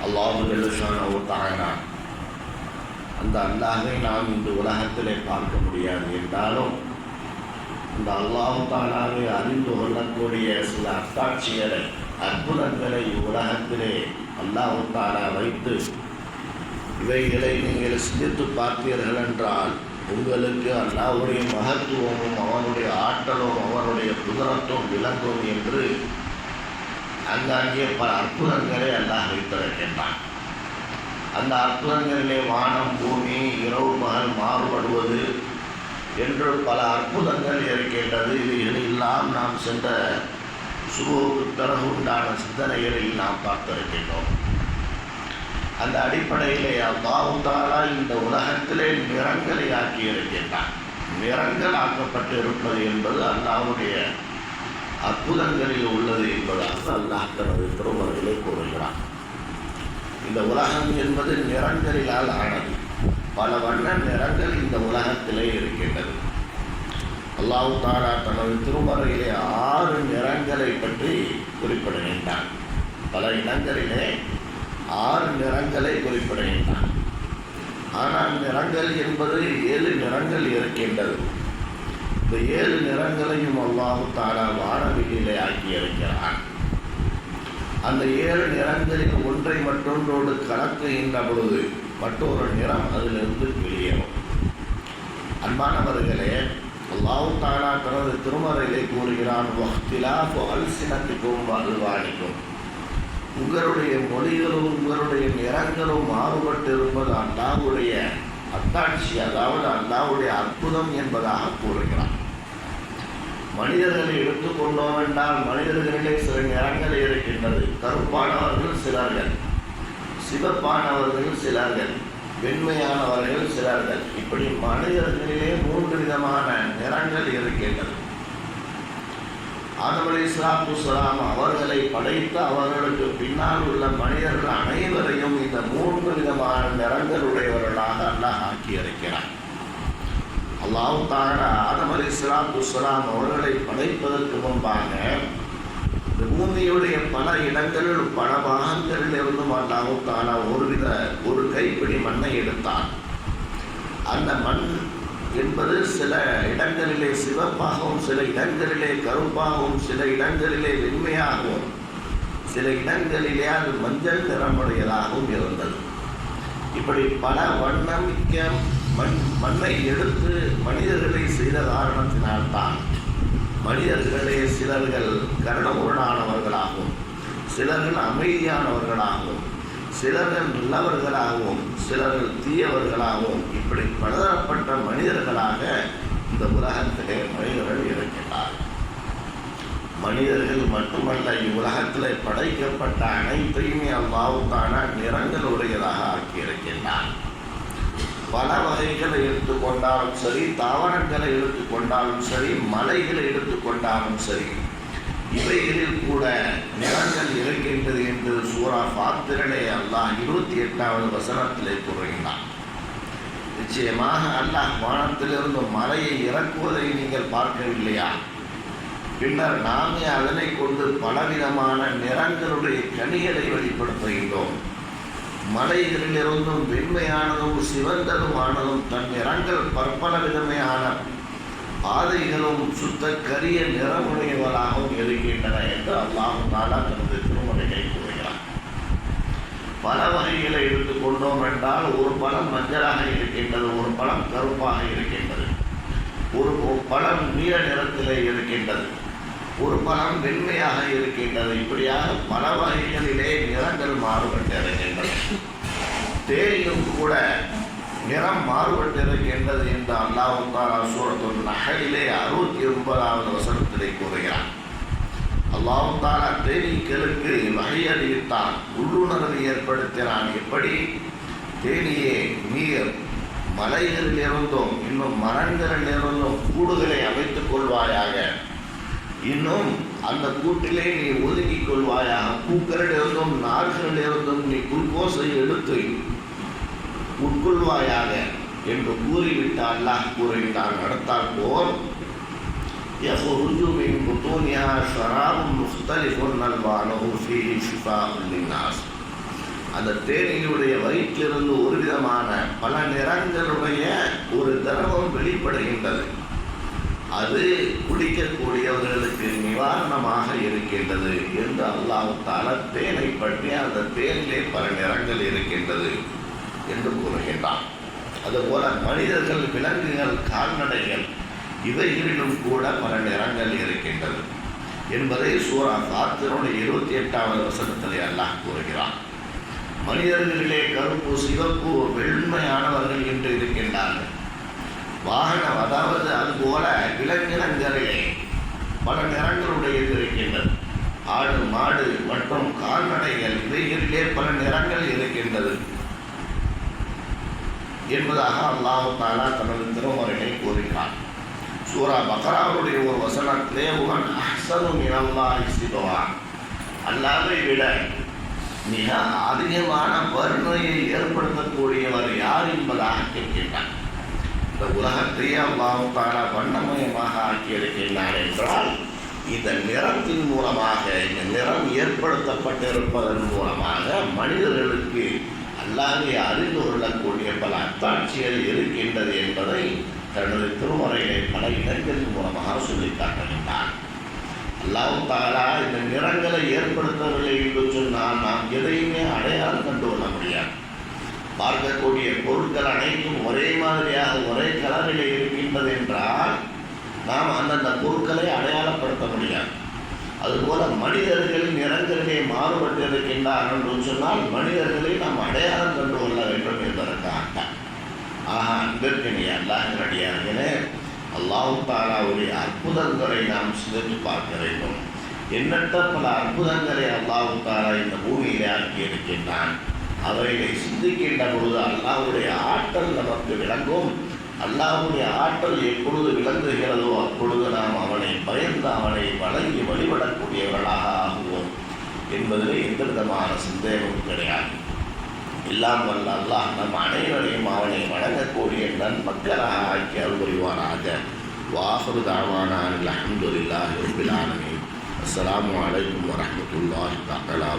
அல்லாஹு ஜல்லஷான அந்த அல்லாஹை நாம் இந்த உலகத்திலே பார்க்க முடியாது என்றாலும் அந்த அல்லாஹு தானாவை அறிந்து கொள்ளக்கூடிய சில அத்தாட்சிகளை அற்புதங்களை உலகத்திலே அல்லாஹு தானா வைத்து இவைகளை நீங்கள் சிந்தித்து பார்த்தீர்கள் என்றால் உங்களுக்கு அல்லாவுடைய மகத்துவமும் அவனுடைய ஆற்றலும் அவனுடைய குதிரத்தும் விளங்கும் என்று அங்காங்கே பல அற்புதங்களை அல்லாஹ் வைத்திருக்கின்றான். அந்த அற்புதங்களிலே வானம் பூமி இரவு மகன் மாறுபடுவது என்று பல அற்புதங்கள் இருக்கின்றது இவைகளெல்லாம் நாம் சென்ற சுபுவுக்கு பிறகு உண்டான சிந்தனைகளில் நாம் பார்த்திருக்கின்றோம். அந்த அடிப்படையிலே அல்லாஹுத்தாலா இந்த உலகத்திலே நிறங்களை ஆக்கி இருக்கின்றான் நிறங்கள் ஆக்கப்பட்டு இருப்பது என்பது அல்லாவுடைய அற்புதங்களில் உள்ளது என்பதாக அல்லாஹ் தனது திருமறையிலே கூறுகிறான். இந்த உலகம் என்பது நிறங்களிலால் ஆனது. பல வண்ண நிறங்கள் இந்த உலகத்திலே இருக்கின்றது. அல்லாஹு தாலா தனது திருமறையிலே ஆறு நிறங்களை பற்றி குறிப்பிடுகின்றான். பல இடங்களிலே ஆறு நிறங்களை குறிப்பிடுகின்றான். ஆனால் நிறங்கள் என்பது ஏழு நிறங்கள் இருக்கின்றது. இந்த ஏழு நிறங்களையும் அல்லாஹு தாரா வானவிலே ஆக்கி இருக்கிறான். அந்த ஏழு நிறங்களில் ஒன்றை மற்றொன்றோடு கலக்குகின்ற பொழுது மற்றொரு நிறம் அதிலிருந்து வெளியேறும். அன்பானவர்களே அல்லாஹு தாலா தனது திருமறையிலே கூறுகிறான் வஹ்திலாஃபு அல்சினத்துக்கும் அல்வானிக்கும். உங்களுடைய மொழிகளும் உங்களுடைய நிறங்களும் மாறுபட்டு இருப்பது அல்லாவுடைய அத்தாட்சி அதாவது அல்லாவுடைய அற்புதம் என்பதாக கூறுகிறான். மனிதர்களை எடுத்துக்கொண்டோம் என்றால் மனிதர்களிலே சில நிறங்கள் இருக்கின்றது. கருப்பானவர்கள் சிலர்கள் சிவப்பானவர்கள் சிலர்கள் வெண்மையானவர்கள் சிலர்கள். இப்படி மனிதர்களிலே மூன்று விதமான நிறங்கள் இருக்கின்றது. ஆதம் அலி இஸ்லாத்து சலாம் அவர்களை படைத்து அவர்களுக்கு பின்னால் உள்ள மனிதர்கள் அனைவரையும் இந்த மூன்று விதமான நிறங்களுடையவர்களாக அல்லாஹ் ஆக்கியிருக்கிறார் அல்லாஹு தாரா ஆதம் அலி இஸ்லாத்து சலாம் அவர்களை படைப்பதற்கு முன்பாக பூமியுடைய பல இடங்களில் பல பாகங்களில் இருந்தும் அல்லாஹு தாலா ஒருவித ஒரு கைப்பிடி மண்ணை எடுத்தான். அந்த மண் என்பது சில இடங்களிலே சிவப்பாகவும் சில இடங்களிலே கருப்பாகவும் சில இடங்களிலே வெண்மையாகவும் சில இடங்களிலே அது மஞ்சள் நிறமுடையதாகவும் இருந்தது. இப்படி பல வண்ணமிக்க மண் மண்ணை எடுத்து மனிதர்களை செய்த காரணத்தினால்தான் மனிதர்களே சிலர்கள் கருணமுரணானவர்களாகவும் சிலர்கள் அமைதியானவர்களாகவும் சிலர்கள் நல்லவர்களாகவும் சிலர்கள் தீயவர்களாகவும் இப்படி பலதரப்பட்ட மனிதர்களாக இந்த உலகத்திலே மனிதர்கள் இருக்கின்றார் மனிதர்கள் மட்டுமல்ல இவ்வுலகத்தில் படைக்கப்பட்ட அனைத்தையுமே அல்லாவுக்கான நிறங்களுடையதாக ஆக்கியிருக்கின்றான். பல வகைகளை எடுத்துக்கொண்டாலும் சரி தாவரங்களை எடுத்துக்கொண்டாலும் சரி மலைகளை எடுத்துக்கொண்டாலும் சரி இவைகளில் கூட நிறங்கள் இருக்கின்றது என்று சூரா பாத்திரனை அல்லாஹ் இருபத்தி எட்டாவது வசனத்திலே கூறுகின்றான். நிச்சயமாக அல்லாஹ் வானத்திலிருந்து மலையை இறக்குவதை நீங்கள் பார்க்கவில்லையா? பின்னர் நாமே அதனை கொண்டு பலவிதமான நிறங்களுடைய கனிகளை வெளிப்படுத்துகின்றோம். மலைகளிலிருந்தும் வெண்மையானதும் சிவந்ததுமானதும் தன் நிறங்கள் பற்பல விதமையான பாதைகளும் சுத்த கரிய நிறமுடையவராகவும் இருக்கின்றன என்று அல்லாஹு தாலா தனது திருமலையை கூறுகிறார் பல வகைகளை எடுத்துக்கொண்டோம் என்றால் ஒரு பழம் மஞ்சளாக இருக்கின்றது ஒரு பழம் கருப்பாக இருக்கின்றது ஒரு பழம் நீல நிறத்திலே இருக்கின்றது. ஒரு பழம் வெண்மையாக இருக்கின்றது. இப்படியாக பல வகைகளிலே நிறங்கள் மாறுபட்டிருக்கின்றன இருக்கின்றன கூட நிறம் மாறுபட்டிருக்கின்றது என்று அல்லாஹு தாலா சூரத்துல் நகலிலே அறுபத்தி ஒன்பதாவது வசனத்திலே கூறுகிறான். அல்லாஹு தாலா தேனீக்களுக்கு வகையறிவித்தான் உள்ளுணர்வு ஏற்படுத்தினான். எப்படி? தேனியே நீர் மலைகளிலிருந்தும் இன்னும் மரங்களிலிருந்தும் கூடுகளை அமைத்துக் கொள்வாயாக. இன்னும் அந்த கூட்டிலே நீ ஒதுங்கிக் கொள்வாயாக பூக்களிலிருந்தும் நார்களிலிருந்தும் நீ குளுக்கோஸை எடுத்து உட்கொள்வாயாக என்று கூறிவிட்டு அல்லாஹ் கூறுகிறான் அடுத்தால் போல் يخرج من بطونها شراب مختلف ألوانه فيه شفاء للناس அந்த தேனியுடைய வயிற்றிலிருந்து ஒரு விதமான பல நிறங்களுடைய ஒரு திரவம் வெளிப்படுகின்றது அது குடிக்கக்கூடியவர்களுக்கு நிவாரணமாக இருக்கின்றது என்று அல்லாஹால தேனை பற்றி அந்த தேனிலே பல நிறங்கள் இருக்கின்றது என்று கூறுகின்றான். அதுபோல மனிதர்கள் விலங்குகள் கால்நடைகள் இவைகளிலும் கூட பல நிறங்கள் இருக்கின்றது என்பதை சூரா காத்திரோட இருபத்தி எட்டாவது வசனத்திலே அல்லாஹ் கூறுகிறான். மனிதர்களிலே கருப்பு சிவப்பு வெண்மையானவர்கள் என்று இருக்கின்றார்கள். வாகனம் அதாவது அதுபோல விலங்கினங்களிலே பல நிறங்களுடையது இருக்கின்றது. ஆடு மாடு மற்றும் கால்நடைகள் இவைகளிலே பல நிறங்கள் இருக்கின்றது. என்பதாக அல்லாஹு தாலா தனது திருமுறைகளை கூறுகிறார் சூரா பக்ராவுடைய ஒரு வசனத்திலே உகன் அஹ்சனு மினல்லாஹி சிபவான் அல்லாவை விட மிக அதிகமான வறுமையை ஏற்படுத்தக்கூடியவர் யார் என்பதாக கேட்கின்றார். இந்த உலகத்தையே அல்லாஹு தாலா வண்ணமயமாக ஆக்கியிருக்கின்றார் என்றால் இந்த நிறத்தின் மூலமாக இந்த நிறம் ஏற்படுத்தப்பட்டிருப்பதன் மூலமாக மனிதர்களுக்கு அல்லாவே அறிந்து கொள்ளக்கூடிய பல அத்தாட்சிகள் இருக்கின்றது என்பதை தனது திருமுறைகளை பல இடங்களின் மூலமாக சொல்லி காட்டுகின்றார் அல்லாஹ் தாரா இந்த நிறங்களை ஏற்படுத்தவில்லை என்று சொன்னால் நாம் எதையுமே அடையாளம் கண்டு கொள்ள முடியாது. பார்க்கக்கூடிய பொருட்கள் அனைத்தும் ஒரே மாதிரியாக ஒரே கலரில் இருக்கின்றது என்றால் நாம் அந்தந்த பொருட்களை அடையாளப்படுத்த முடியாது. அதுபோல மனிதர்கள் நிறங்களிலே மாறுபட்டு இருக்கின்றார்கள் என்று சொன்னால் மனிதர்களை நாம் அடையாளம் கண்டு கொள்ள வேண்டும் என்பதற்காக ஆக அன்பிற்கினி அல்லாஹினடியார்களே அல்லாஹு தாலாவுடைய அற்புதங்களை நாம் சிந்தித்து பார்க்க வேண்டும். எண்ணற்ற பல அற்புதங்களை அல்லாஹு தாலா இந்த பூமியிலே ஆக்கி இருக்கின்றான் அவைகளை சிந்திக்கின்ற பொழுது அல்லாவுடைய ஆற்றல் நமக்கு விளங்கும். அல்லாவுடைய ஆற்றல் எப்பொழுது விளங்குகிறதோ அப்பொழுது நாம் அவனை பயந்து அவனை வழங்கி வழிபடக்கூடியவர்களாக ஆகுவோம் என்பதில் எந்த விதமான சந்தேகமும் கிடையாது. எல்லாம் வல்ல அல்லாஹ் நம் அனைவரையும் அவனை வழங்கக்கூடிய நன்மக்களாக ஆக்கி அருள் புரிவாராக வாஹரு தாவானான் அலமதுல்லாஹி ரபில் ஆலமீன். அஸ்ஸலாமு அலைக்கும் வரஹ்மத்துல்லாஹி தஆலா